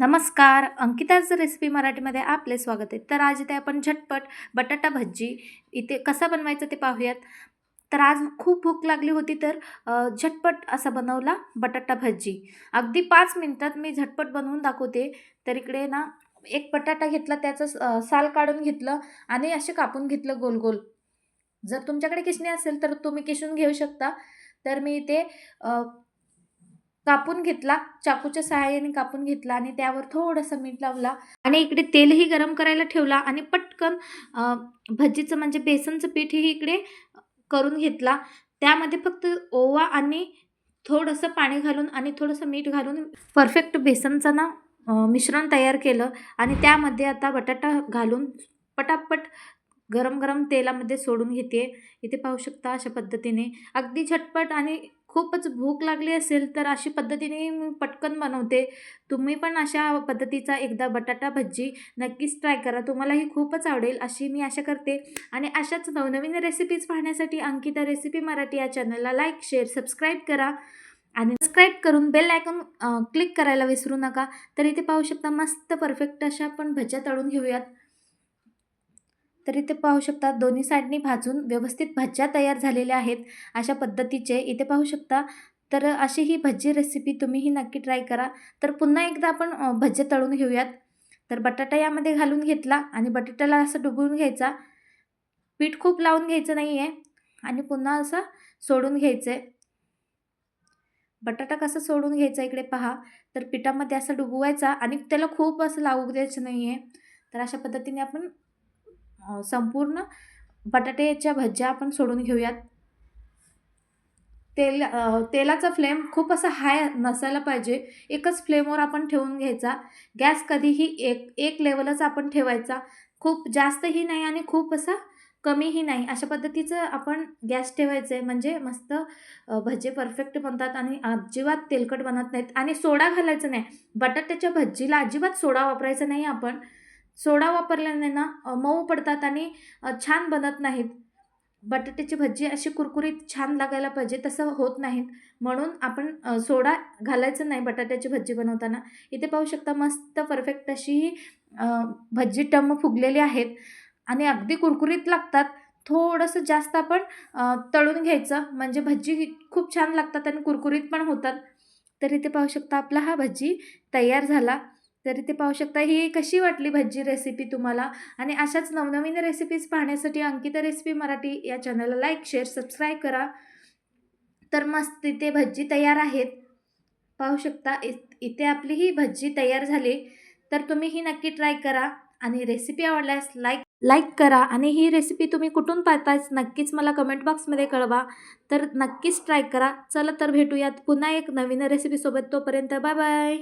नमस्कार अंकिताज रेसिपी मराठीमध्ये आपले स्वागत आहे. तर आज इथे आपण झटपट बटाटा भज्जी इथे कसा बनवायचं ते पाहूयात. तर आज खूप भूक लागली होती तर झटपट असा बनवला बटाटा भज्जी. अगदी पाच मिनटात मी झटपट बनवून दाखवते. तर इकडे ना एक बटाटा घेतला त्याचं स- साल काढून घेतलं आणि असे कापून घेतलं गोल गोल. जर तुमच्याकडे किसणी असेल तर तुम्ही किसून घेऊ शकता. तर मी इथे कापून घेतला चाकूच्या सहाय्याने कापून घेतला आणि त्यावर थोडंसं मीठ लावला आणि इकडे तेलही गरम करायला ठेवला आणि पटकन भजीचं म्हणजे बेसनचं पीठही इकडे करून घेतला. त्यामध्ये फक्त ओवा आणि थोडंसं पाणी घालून आणि थोडंसं मीठ घालून परफेक्ट बेसनचं ना मिश्रण तयार केलं आणि त्यामध्ये आता बटाटा घालून पटापट गरम गरम तेलामध्ये सोडून घेते. इथे पाहू शकता अशा पद्धतीने. अगदी झटपट आणि खूपच भूक लागली असेल तर अशी पद्धतीने मी पटकन बनवते. तुम्ही पण अशा पद्धतीचा एकदा बटाटा भजी नक्कीच ट्राय करा. तुम्हालाही खूपच आवडेल अशी मी आशा करते. आणि अशाच नवनवीन रेसिपीज पाहण्यासाठी अंकिता रेसिपी मराठी या चॅनलला लाईक शेअर सबस्क्राईब करा. आणि सबस्क्राईब करून बेल आयकॉन क्लिक करायला विसरू नका. तर इथे पाहू शकता मस्त परफेक्ट अशा आपण भज्या तळून घेऊयात. तर इथे पाहू शकता दोन्ही साईडनी भाजून व्यवस्थित भज्या तयार झालेल्या आहेत अशा पद्धतीचे. इथे पाहू शकता. तर अशी ही भजी रेसिपी तुम्हीही नक्की ट्राय करा. तर पुन्हा एकदा आपण भज्जे भजे तळून घेऊयात. तर बटाटा यामध्ये घालून घेतला आणि बटाट्याला असं डुबवून घ्यायचा. पीठ खूप लावून घ्यायचं नाही आहे आणि पुन्हा असं सोडून घ्यायचं आहे बटाटा कसा सोडून घ्यायचा इकडे पहा. तर पिठामध्ये असं डुबवायचा आणि त्याला खूप असं लावू द्यायचं नाही आहे तर अशा पद्धतीने आपण संपूर्ण बटाट्याच्या भज्या आपण सोडून घेऊयात. तेल तेलाचा फ्लेम खूप असा हाय नसायला पाहिजे. एकच फ्लेमवर आपण ठेवून घ्यायचा. गॅस कधीही एक एक लेवलच आपण ठेवायचा. खूप जास्तही नाही आणि खूप असा कमीही नाही. अशा पद्धतीचं आपण गॅस ठेवायचं आहे म्हणजे मस्त भजे परफेक्ट बनतात आणि अजिबात तेलकट बनत नाहीत. आणि सोडा घालायचा नाही. बटाट्याच्या भजीला अजिबात सोडा वापरायचा नाही आपण. सोडा वापरल्याने ना मऊ पडतात आणि छान बनत नाहीत. बटाट्याची भजी अशी कुरकुरीत छान लागायला पाहिजे तसं होत नाहीत. म्हणून आपण सोडा घालायचं नाही बटाट्याची भजी बनवताना. इथे पाहू शकता मस्त परफेक्ट अशी ही भजी टम्म फुगलेली आहेत. आणि अगदी कुरकुरीत लागतात. थोडंसं जास्त आपण तळून घ्यायचं. म्हणजे भजी खूप छान लागतात आणि कुरकुरीत पण होतात. तर इथे पाहू शकता आपला हा भजी तयार झाला. तर ते पाहू शकता. ही कशी वाटली भज्जी रेसिपी तुम्हाला? आणि अशाच नवनवीन रेसिपीज पाहण्यासाठी अंकिता रेसिपी मराठी या चॅनलला लाईक शेअर सबस्क्राईब करा. तर मस्त तिथे भज्जी तयार आहेत. पाहू शकता इ इथे आपली ही भज्जी तयार झाली. तर तुम्ही ही नक्की ट्राय करा. आणि रेसिपी आवडल्यास लाईक लाईक करा. आणि ही रेसिपी तुम्ही कुठून पाहतायच नक्कीच मला कमेंट बॉक्समध्ये कळवा. तर नक्कीच ट्राय करा. चला तर भेटूयात पुन्हा एक नवीन रेसिपीसोबत तोपर्यंत बाय बाय